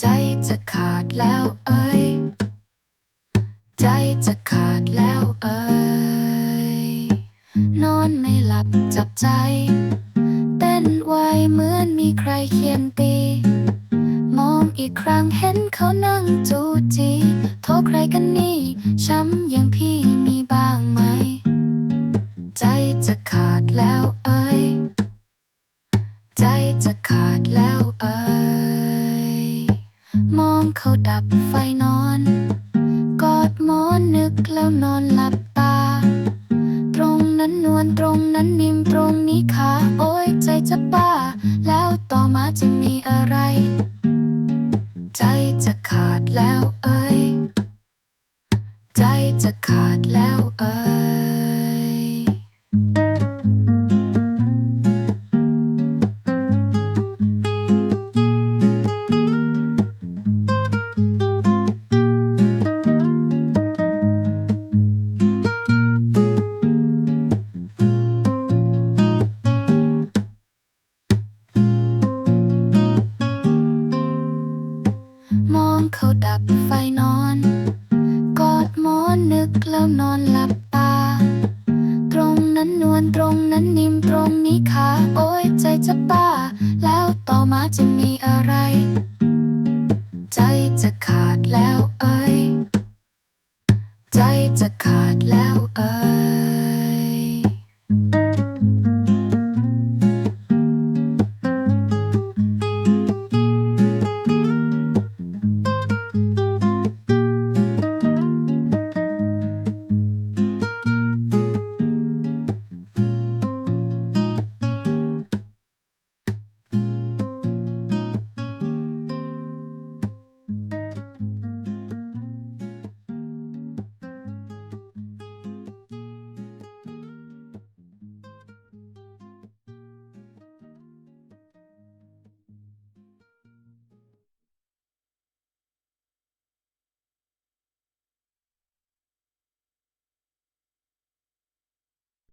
ใจจะขาดแล้วเอ้ย ใจจะขาดแล้วเอ้ย นอนไม่หลับจับใจ เต้นไวเหมือนมีใครเขียนตีมองอีกครั้งเห็นเขานั่งจูจีโทษใครกันนี่ช้ำอย่างพี่มีบ้างไหม ใจจะขาดแล้ว ดับไฟนอน กอดหมอนนึกแล้วนอนหลับตา ตรงนั้นนวลตรงนั้นนิ่มตรงนี้ขาโอ้ยใจจะบ้า แล้วต่อมาจะมีอะไร ใจจะขาดแล้วเอ้ย ใจจะขาดแล้วเอ้ย เขาดับไฟนอน กอดหมอนนึกแล้วนอนหลับตา ตรงนั้นนวลตรงนั้นนิ่มตรงนี้ขาโอ้ยใจจะบ้า แล้วต่อมาจะมีอะไร ใจจะขาดแล้วเอ้ย ใจจะขาดแล้วเอ้ย